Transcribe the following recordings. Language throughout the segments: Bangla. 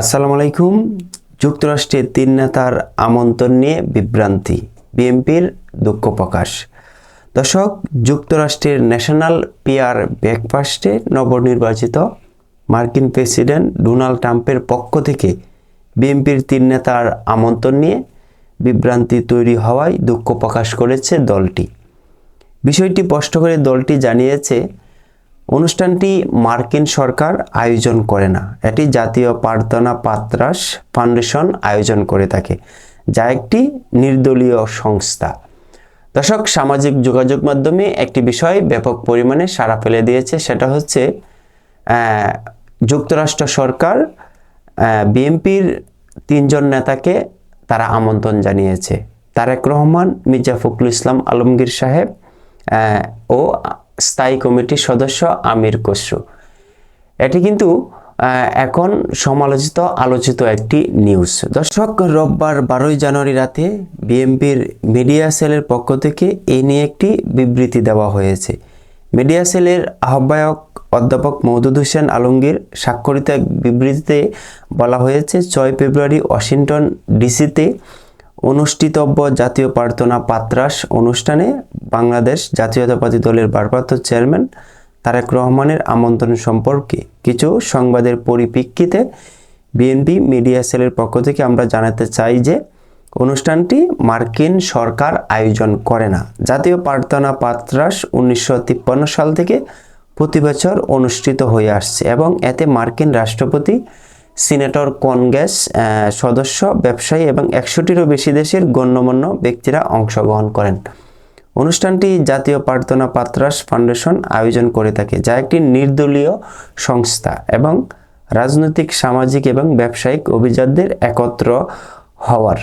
আসসালামু আলাইকুম। যুক্তরাষ্ট্রের তিন নেতার আমন্ত্রণ নিয়ে বিভ্রান্তি, বিএনপির দুঃখ প্রকাশ। দর্শক, যুক্তরাষ্ট্রের ন্যাশনাল পিয়ার ব্রেকফাস্টে নবনির্বাচিত মার্কিন প্রেসিডেন্ট ডোনাল্ড ট্রাম্পের পক্ষ থেকে বিএনপির তিন নেতার আমন্ত্রণ নিয়ে বিভ্রান্তি তৈরি হওয়ায় দুঃখ প্রকাশ করেছে দলটি। বিষয়টি স্পষ্ট করে দলটি জানিয়েছে অনুষ্ঠানটি মার্কিন সরকার আয়োজন করে না। এটি জাতীয় প্রার্থনা পাত্রাস ফাউন্ডেশন আয়োজন করে থাকে, যা একটি নির্দলীয় সংস্থা। দর্শক, সামাজিক যোগাযোগ মাধ্যমে একটি বিষয় ব্যাপক পরিমাণে সাড়া ফেলে দিয়েছে, সেটা হচ্ছে যুক্তরাষ্ট্র সরকার বিএনপির তিনজন নেতাকে তারা আমন্ত্রণ জানিয়েছে। তারেক রহমান, মির্জা ফখরুল ইসলাম, আলমগীর সাহেব ও স্থায়ী কমিটির সদস্য আমির খসরু। এটি কিন্তু এখন সমালোচিত, আলোচিত একটি নিউজ দর্শক, রোববার বারোই জানুয়ারি রাতে বিএনপির মিডিয়া সেলের পক্ষ থেকে এই নিয়ে একটি বিবৃতি দেওয়া হয়েছে। মিডিয়া সেলের আহ্বায়ক অধ্যাপক মৌদুদ হোসেন আলমগীর স্বাক্ষরিত এক বিবৃতিতে বলা হয়েছে, ছয় ফেব্রুয়ারি ওয়াশিংটন ডিসিতে অনুষ্ঠিতব্য জাতীয় প্রার্থনা পাত্রাস অনুষ্ঠানে বাংলাদেশ জাতীয়তাবাদী দলের ভারপ্রাপ্ত চেয়ারম্যান তারেক রহমানের আমন্ত্রণ সম্পর্কে কিছু সংবাদের পরিপ্রেক্ষিতে বিএনপি মিডিয়া সেলের পক্ষ থেকে আমরা জানাতে চাই যে অনুষ্ঠানটি মার্কিন সরকার আয়োজন করে না। জাতীয় প্রার্থনা পাত্রাস উনিশশো তিপ্পান্ন সাল থেকে প্রতি বছর অনুষ্ঠিত হয়ে আসছে এবং এতে মার্কিন রাষ্ট্রপতি, সিনেটর কংগ্রেস সদস্য, ব্যবসায়ী এবং একশোটিরও বেশি দেশের গণ্যমান্য ব্যক্তিরা অংশগ্রহণ করেন। অনুষ্ঠানটি জাতীয় প্রার্থনা পাত্রাস ফাউন্ডেশন আয়োজন করে থাকে, যা একটি নির্দলীয় সংস্থা এবং রাজনৈতিক, সামাজিক এবং ব্যবসায়িক অভিজাতদের একত্র হওয়ার,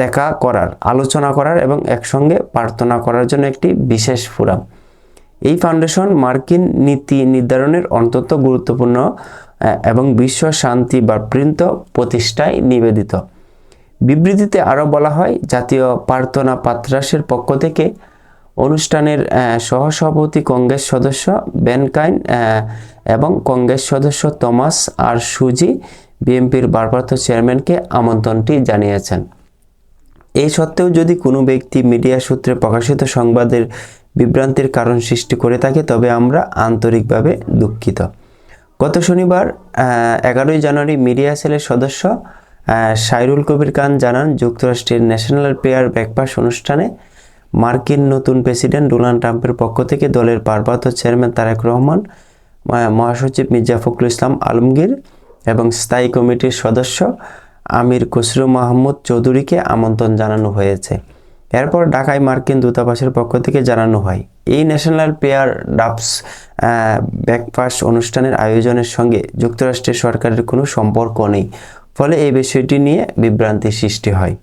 দেখা করার, আলোচনা করার এবং একসঙ্গে প্রার্থনা করার জন্য একটি বিশেষ ফোরাম। এই ফাউন্ডেশন মার্কিন নীতি নির্ধারণের অন্তত গুরুত্বপূর্ণ এবং বিশ্ব শান্তি বা বৃন্ত প্রতিষ্ঠায় নিবেদিত। বিবৃতিতে আরও বলা হয়, জাতীয় প্রার্থনা পাত্রাসের পক্ষ থেকে অনুষ্ঠানের সহসভাপতি কংগ্রেস সদস্য বেনকাইন এবং কংগ্রেস সদস্য তমাস আর সুজি বিএনপির ভারপ্রাপ্ত চেয়ারম্যানকে আমন্ত্রণটি জানিয়েছেন। এই সত্ত্বেও যদি কোনো ব্যক্তি মিডিয়া সূত্রে প্রকাশিত সংবাদের বিভ্রান্তির কারণ সৃষ্টি করে থাকে, তবে আমরা আন্তরিকভাবে দুঃখিত। গত শনিবার এগারোই জানুয়ারি মিডিয়া সেলের সদস্য সাইরুল কবির খান জানান, যুক্তরাষ্ট্রের ন্যাশনাল প্রেয়ার ব্রেকফাস্ট অনুষ্ঠানে মার্কিন নতুন প্রেসিডেন্ট ডোনাল্ড ট্রাম্পের পক্ষ থেকে দলের পার্বত্য চেয়ারম্যান তারেক রহমান মহাসচিব মির্জা ফখরুল ইসলাম আলমগীর এবং স্থায়ী কমিটির সদস্য আমির খসরু মাহমুদ চৌধুরীকে আমন্ত্রণ জানানো হয়েছে। এরপর ঢাকায় মার্কিন দূতাবাসের পক্ষ থেকে জানানো হয়, এই ন্যাশনাল পেয়ার ডাবস ব্রেকফাস্ট অনুষ্ঠানের আয়োজনের সঙ্গে যুক্তরাষ্ট্রের সরকারের কোনো সম্পর্ক নেই। ফলে এই বিষয়টি নিয়ে বিভ্রান্তি সৃষ্টি হয়।